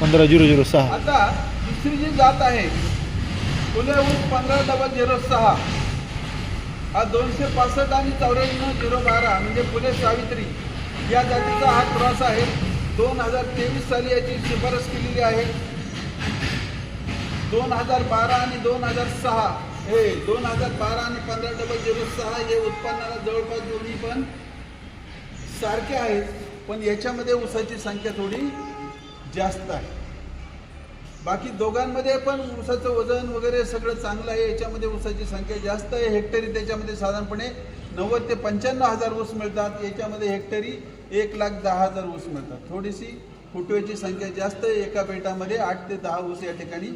पंधरा zero zero सहा. आता दुसरी जी जात आहे पुणे पंधरा डबल झिरो सहा. हा दोनशे पासष्ट आणि चौऱ्याण्णव झिरो बारा म्हणजे पुणे सावित्री. या जातीचा हा क्रॉस आहे. दोन हजार तेवीस साली याची शिफारस केलेली आहे. दोन हजार बारा आणि दोन हजार सहा. हे दोन हजार बारा आणि पंधरा डबल झिरो सहा हे उत्पन्नाला जवळपास दोन्ही पण सारखे आहेत. पण याच्यामध्ये ऊसाची संख्या थोडी जास्त आहे. बाकी दोघांमध्ये पण ऊसाचं वजन वगैरे सगळं चांगलं आहे. याच्यामध्ये ऊसाची संख्या जास्त आहे. हेक्टरी त्याच्यामध्ये साधारणपणे नव्वद ते पंच्याण्णव हजार ऊस मिळतात. याच्यामध्ये हेक्टरी एक लाख दहा हजार ऊस मिळतात. थोडीशी फुटव्याची संख्या जास्त आहे. एका बेटामध्ये आठ ते दहा ऊस या ठिकाणी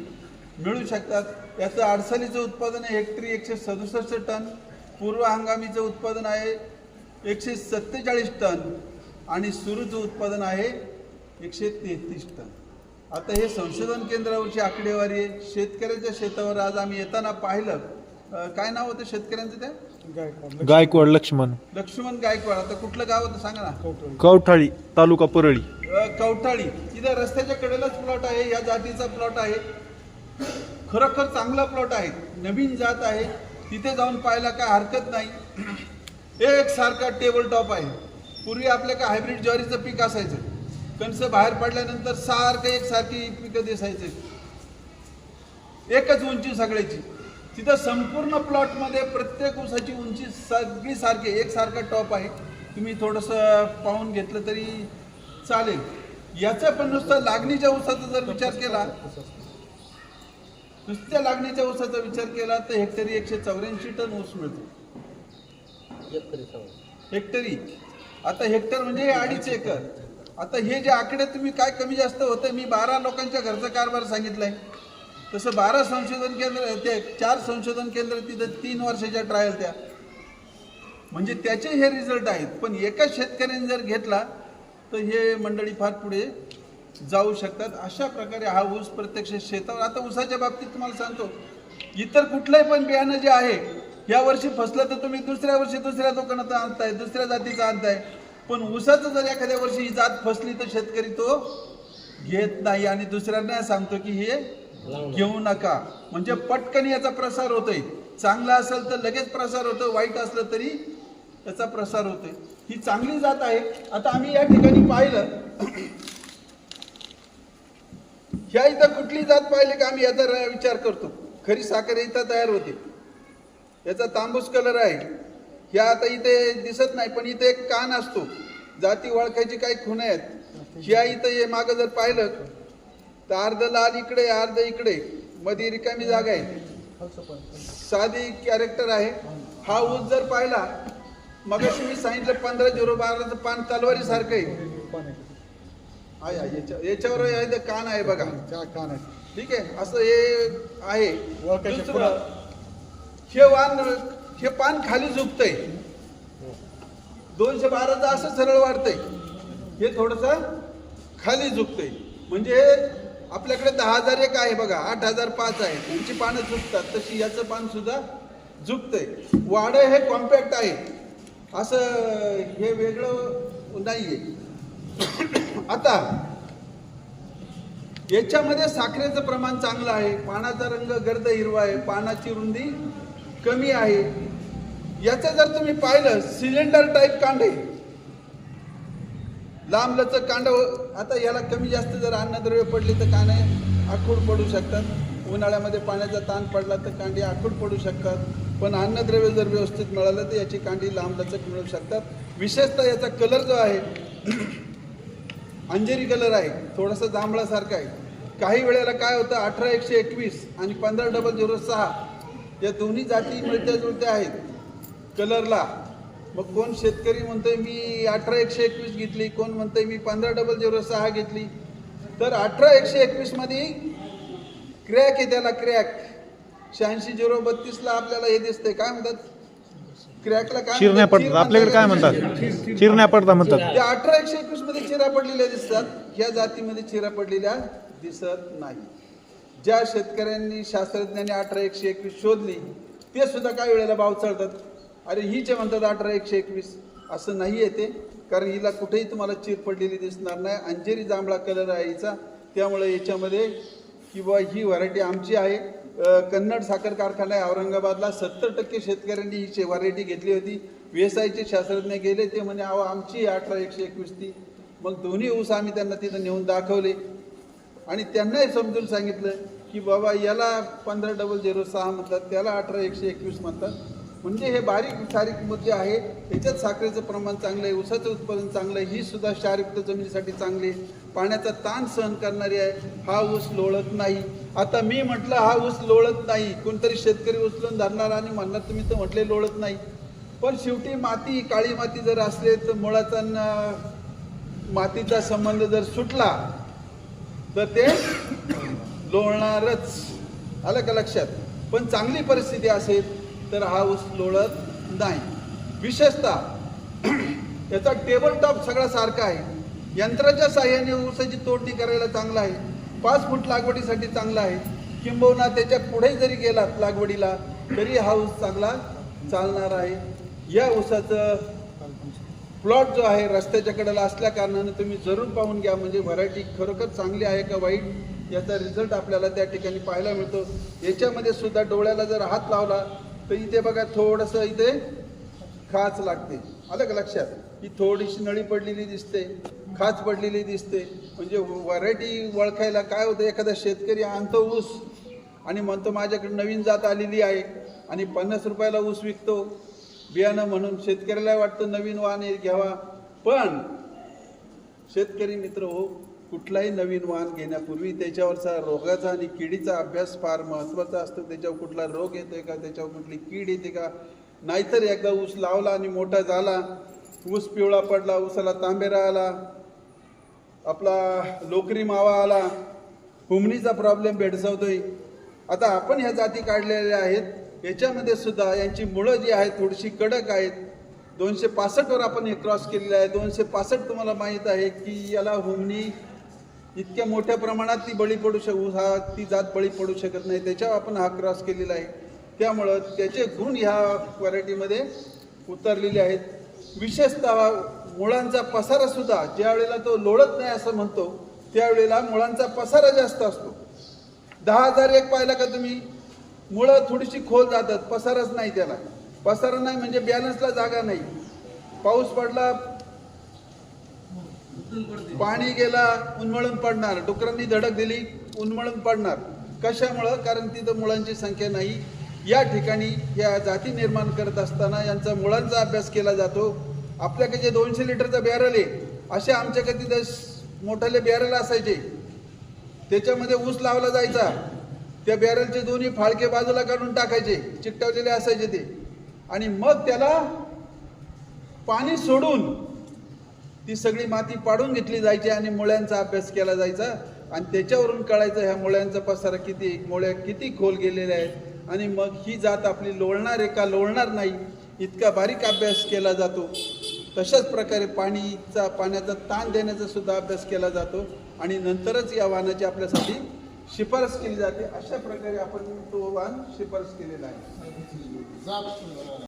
मिळू शकतात. याचं अडसालीचं उत्पादन आहे. हेक्टरी एकशे सदुसष्ट टन. पूर्व हंगामीचं उत्पादन आहे एकशे सत्तेचाळीस टन. आणि सुरूचं उत्पादन आहे एकशे तेहतीस टन. आता हे संशोधन केंद्रावरची आकडेवारी आहे. शेतकऱ्याच्या शेतावर आज आम्ही येताना पाहिलं. अं, काय नाव होतं शेतकऱ्यांचं त्या? गायकवाड. लक्ष्मण. लक्ष्मण गायकवाड. आता कुठलं गाव होतं सांगा ना. कवठाळी. तालुका परळी. अ, कवठाळी. इथं रस्त्याच्या कडेलाच प्लॉट आहे. या जातीचा प्लॉट आहे. खरोखर चांगला प्लॉट आहे. नवीन जात आहे. तिथे जाऊन पाहायला काय हरकत नाही. एक सारखा टेबल टॉप आहे. पूर्वी आपल्या काय हायब्रिड ज्वारीचं पीक असायचं. कणस बाहेर पडल्यानंतर सारखं एक सारखी पिकं दिसायचे. एकच उंची सगळ्याची. तिथं संपूर्ण प्लॉटमध्ये प्रत्येक ऊसाची उंची सगळी सारखी. एकसारखा टॉप आहे. तुम्ही थोडंसं पाहून घेतलं तरी चालेल. याचा पण नुसतं लागणीच्या ऊसाचा जर विचार केला नुसत्या लागणीच्या ऊसाचा विचार केला तर हेक्टरी एकशे चौऱ्याऐंशी टन ऊस मिळतो. हेक्टरी. आता हेक्टर म्हणजे अडीच एकर. आता हे जे आकडे तुम्ही काय कमी जास्त होतं मी बारा लोकांच्या घरचा कारभार सांगितला आहे तसं बारा संशोधन केंद्र ते चार संशोधन केंद्र तिथं तीन वर्षाच्या ट्रायल त्या. म्हणजे त्याचे हे रिझल्ट आहेत. पण एका शेतकऱ्याने जर घेतला तर हे मंडळी फार पुढे जाऊ शकतात. अशा प्रकारे हा ऊस प्रत्यक्ष शेतावर आता ऊसाच्या बाबतीत तुम्हाला सांगतो इतर कुठलंही पण बियाणं जे आहे या वर्षी फसलं तर तुम्ही दुसऱ्या वर्षी दुसऱ्या दुकानात आणताय दुसऱ्या जातीचं आणताय. पण ऊसाचं जर एखाद्या वर्षी ही जात फसली तर शेतकरी तो घेत नाही आणि दुसऱ्यांना सांगतो की हे घेऊ नका. म्हणजे पटकन याचा प्रसार होतोय. चांगला असेल तर लगेच प्रसार होतो वाईट असलं तरी त्याचा प्रसार होतोय. ही चांगली जात आहे. आता आम्ही या ठिकाणी पाहिलं. ह्या इथं कुठली जात पाहिली का आम्ही याचा विचार करतो. खरी साखर इथं तयार होते. याचा तांबूस कलर आहे. ह्या आता इथे दिसत नाही पण इथे एक कान असतो. जाती ओळखायची काही खूण आहेत. ह्या इथं हे मागं जर पाहिलं तर अर्ध लाल इकडे अर्ध इकडे. मध्ये रिकामी जागा आहे. साधी कॅरेक्टर आहे. हा ऊस जर पाहिला मगाशी मी सांगितलं पंधरा झिरो बाराचं पान तलवारी सारखं आहे. आहे, आहे याच्या- याच्यावर आहे ते कान आहे बघा. ठीक आहे? असं हे आहे. दुसरं, हे वान हे पान खाली झुकतंय. दोनशे बाराचं असं सरळ वाढतंय. हे थोडस खाली झुकतंय. म्हणजे आपल्याकडे दहा हजार एक आहे बघा आठ हजार पाच आहे. त्यांची पानं झुकतात तशी याचं पान सुद्धा झुकतंय. वाड हे कॉम्पॅक्ट आहे. असं हे वेगळं नाहीये. आता याच्यामध्ये साखरेचं प्रमाण चांगलं आहे. पानाचा रंग गर्द हिरवा आहे. पानाची रुंदी कमी आहे. याचं जर तुम्ही पाहिलं सिलेंडर टाईप कांडे. लांब लचक कांड आता याला कमी जास्त जर अन्नद्रव्य पडले तर काने आखूड पडू शकतात. उन्हाळ्यामध्ये पाण्याचा ताण पडला तर कांडी आखूड पडू शकतात. पण अन्नद्रव्य जर व्यवस्थित मिळालं तर याची कांडी लांब लचक मिळू शकतात. विशेषतः याचा कलर जो आहे अंजेरी कलर आहे. थोडासा जांभळासारखा आहे. काही वेळेला काय होतं अठरा एकशे एकवीस आणि पंधरा डबल झिरो सहा या दोन्ही जाती मिळत्या जुळत्या आहेत. कलरला मग कोण शेतकरी म्हणतोय मी अठरा एकशे एकवीस घेतली. कोण म्हणतोय मी पंधरा डबल झिरो सहा घेतली. तर अठरा एकशे एकवीसमध्ये क्रॅक आहे त्याला क्रॅक. शहाऐंशी झिरो बत्तीसला आपल्याला हे दिसतंय. काय म्हणतात? क्रॅकला काय चिरण्या? पडतात. आपल्याकडे काय म्हणतात. चिरण्या पडतात. म्हणतात. अठरा एकशे एकवीसमध्ये चिरा पडलेल्या दिसतात. या जातीमध्ये चिरा पडलेल्या दिसत नाही. ज्या शेतकऱ्यांनी शास्त्रज्ञांनी अठरा एकशे एकवीस शोधली ते सुद्धा काही वेळेला भाव चढतात. अरे हीचे म्हणतात अठरा एकशे एकवीस. असं नाही येते कारण हिला कुठेही तुम्हाला चीर पडलेली दिसणार नाही. अंजेरी जांभळा कलर आहे हिचा त्यामुळे याच्यामध्ये किंवा ही व्हरायटी आमची आहे. कन्नड साखर कारखाना आहे औरंगाबादला. सत्तर टक्के शेतकऱ्यांनी ही व्हरायटी घेतली होती. व्यवसायचे शास्त्रज्ञ गेले ते म्हणे अहो आमची अठरा एकशे एकवीस ती. मग दोन्ही ऊस आम्ही त्यांना तिथं नेऊन दाखवले. आणि त्यांनाही समजून सांगितलं की बाबा याला पंधरा डबल झिरो सहा म्हणतात त्याला अठरा एकशे एकवीस म्हणतात. म्हणजे हे बारीक सारीक मुद्दे आहे त्याच्यात साखरेचं प्रमाण चांगलं आहे ऊसाचं उत्पादन चांगलं आहे ही सुद्धा क्षारयुक्त जमिनीसाठी चांगली आहे. पाण्याचा ताण सहन करणारी आहे. हा ऊस लोळत नाही. आता मी म्हटलं हा ऊस लोळत नाही. कोणतरी शेतकरी उचलून धरणार आणि म्हणणार तुम्ही तर म्हटले लोळत नाही. पण शेवटी माती काळी माती जर असले तर मुळाचा मातीचा संबंध जर सुटला तर ते लोळणारच. आलं का लक्षात? पण चांगली परिस्थिती असेल तर हा ऊस लोळत नाही. विशेषतः त्याचा टेबल टॉप सगळा सारखा आहे. यंत्राच्या साह्याने ऊसाची तोडणी करायला चांगला आहे. पाच फूट लागवडीसाठी चांगला आहे. किंबहुना त्याच्या पुढे जरी गेलात लागवडीला तरी हा ऊस चांगला चालणार आहे. या ऊसाचं प्लॉट जो आहे रस्त्याच्या कडेला असल्या कारणानं तुम्ही जरूर पाहून घ्या. म्हणजे व्हरायटी खरोखर चांगली आहे का वाईट याचा रिझल्ट आपल्याला त्या ठिकाणी पाहायला मिळतो. याच्यामध्ये सुद्धा डोळ्याला जर हात लावला तर इथे बघा थोडंसं इथे खाच लागते. आलं का लक्षात? ही थोडीशी नळी पडलेली दिसते खाच पडलेली दिसते. म्हणजे व्हरायटी ओळखायला काय होतं? एखादा शेतकरी आणतो ऊस आणि म्हणतो माझ्याकडे नवीन जात आलेली आहे आणि पन्नास रुपयाला ऊस विकतो. बियाणं म्हणून शेतकऱ्याला वाटतं नवीन वाहन हे घ्यावा. पण शेतकरी मित्र हो कुठलाही नवीन वाहन घेण्यापूर्वी त्याच्यावरचा रोगाचा आणि किडीचा अभ्यास फार महत्त्वाचा असतो. त्याच्यावर कुठला रोग येतोय का? त्याच्यावर कुठली कीड येते का? नाहीतर एकदा ऊस लावला आणि मोठा झाला ऊस पिवळा पडला ऊसाला तांबेरा आला आपला लोकरी मावा आला हुमणीचा प्रॉब्लेम भेडसावतोय. आता आपण ह्या जाती काढलेल्या आहेत. याच्यामध्ये सुद्धा यांची मुळं जी आहेत थोडीशी कडक आहेत. दोनशे पासष्टवर आपण हे क्रॉस केलेलं आहे. दोनशे पासष्ट तुम्हाला माहीत आहे की याला हुमणी इतक्या मोठ्या प्रमाणात ती बळी पडू शकू हा ती जात बळी पडू शकत नाही. त्याच्यावर आपण हा क्रॉस केलेला आहे. त्यामुळं त्याचे गुण ह्या व्हरायटीमध्ये उतरलेले आहेत. विशेषतः मुळांचा पसारासुद्धा ज्यावेळेला तो लोळत नाही असं म्हणतो त्यावेळेला मुळांचा पसारा जास्त असतो. दहा हजार एक पाहिला का तुम्ही? मुळं थोडीशी खोल जातात पसारच नाही त्याला. पसारा नाही म्हणजे बॅलन्सला जागा नाही. पाऊस पडला पाणी गेला उन्मळून पडणार. डुकरांनी धडक दिली उन्मळून पडणार. कशामुळं? कारण तिथं मुळांची संख्या नाही. या ठिकाणी या जाती निर्माण करत असताना यांचा मुळांचा अभ्यास केला जातो. आपल्याकडे जे दोनशे लिटरचा बॅरल आहे असे आमच्याकडे तिथं मोठाले बॅरल असायचे. त्याच्यामध्ये ऊस लावला जायचा. त्या बॅरलचे दोन्ही फाळके बाजूला काढून टाकायचे चिकटवलेले असायचे ते. आणि मग त्याला पाणी सोडून ती सगळी माती पाडून घेतली जायची आणि मुळ्यांचा अभ्यास केला जायचा. आणि त्याच्यावरून कळायचं ह्या मुळ्यांचा पसारा किती मुळ्या किती खोल गेलेल्या आहेत. आणि मग ही जात आपली लोळणार आहे का लोळणार नाही इतका बारीक अभ्यास केला जातो. तशाच प्रकारे पाणीचा पाण्याचा ताण देण्याचा सुद्धा अभ्यास केला जातो. आणि नंतरच या वाहनाची आपल्यासाठी शिफारस केली जाते. अशा प्रकारे आपण तो वाहन शिफारस केलेला आहे.